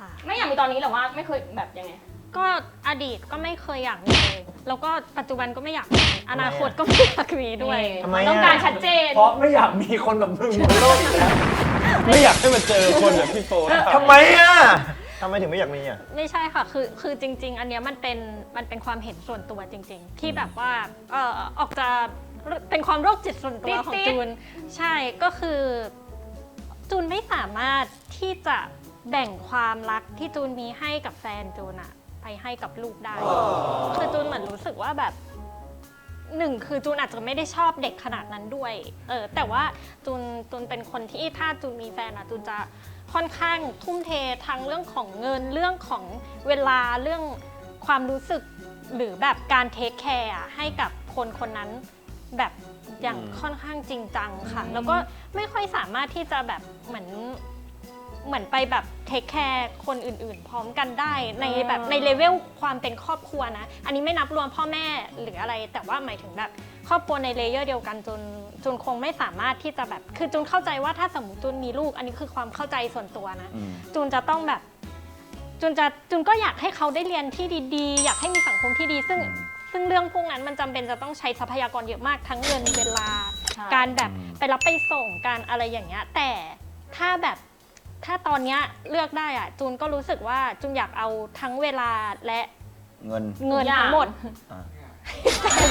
ค่ะ ไม่อยากมีตอนนี้หรอว่าไม่เคยแบบยังไง ก็อดีตก็ไม่เคยอยากมีเลยแล้วก็ปัจจุบันก็ไม่อยากมีอนาคตก็ไม่อยากมีด้วย ทำไมอะต้องการชัดเจน เพราะไม่อยากมีคนแบบมึงบนโลกอีกแล้วไม่อยากให้มาเจอคนแบบพี่โฟนทำไมอะทำไมถึงไม่อยากมีอะ ไม่ใช่ค่ะ คือ คือจริง ๆ อันเนี้ยมันเป็น มันเป็นความเห็นส่วนตัวจริง ๆ ที่แบบว่า เอ่อออกจะเป็นความโรคจิตส่วนตัวของติ๊ดๆ จูน ใช่ ก็คือ จูนไม่สามารถที่จะ แบ่งความรักที่จูนมีให้กับแฟนจูนอะไปให้กับลูกได้ คือจูนเหมือนรู้สึกว่าแบบหนึ่งคือจูนอาจจะไม่ได้ชอบเด็กขนาดนั้นด้วย เออแต่ว่าจูนจูนเป็นคนที่ถ้าจูนมีแฟนอะจูนจะค่อนข้างทุ่มเททั้งเรื่องของเงินเรื่องของเวลาเรื่องความรู้สึกหรือแบบการเทคแคร์ให้กับคนคนนั้นแบบอย่างค่อนข้างจริงจังค่ะ แล้วก็ไม่ค่อยสามารถที่จะแบบเหมือนเหมือนไปแบบ เทคแคร์คนอื่นๆ พร้อมกันได้ในแบบในเลเวลความเป็นครอบครัวนะ อันนี้ไม่นับรวมพ่อแม่หรืออะไร แต่ว่าหมายถึงแบบครอบครัวในเลเยอร์เดียวกันจนจนคงไม่สามารถที่จะแบบ คือจูนเข้าใจว่าถ้าสมมติจูนมีลูก อันนี้คือความเข้าใจส่วนตัวนะ อืม จูนจะต้องแบบ จูนจะจูนก็อยากให้เขาได้เรียนที่ดีๆ อยากให้มีสังคมที่ดี ซึ่งซึ่งเรื่องพวกนั้นมันจำเป็นจะต้องใช้ทรัพยากรเยอะมากทั้งเงินเวลา ใช่ การแบบอืมไปรับไปส่งการอะไรอย่างเงี้ยแต่ถ้าแบบ ถ้าตอนเนี้ยเลือกได้อะจูนก็รู้สึกว่าจูนอยากเอาทั้งเวลาและเงินเงินทุกอย่างทั้งหมด อะทุกอย่าง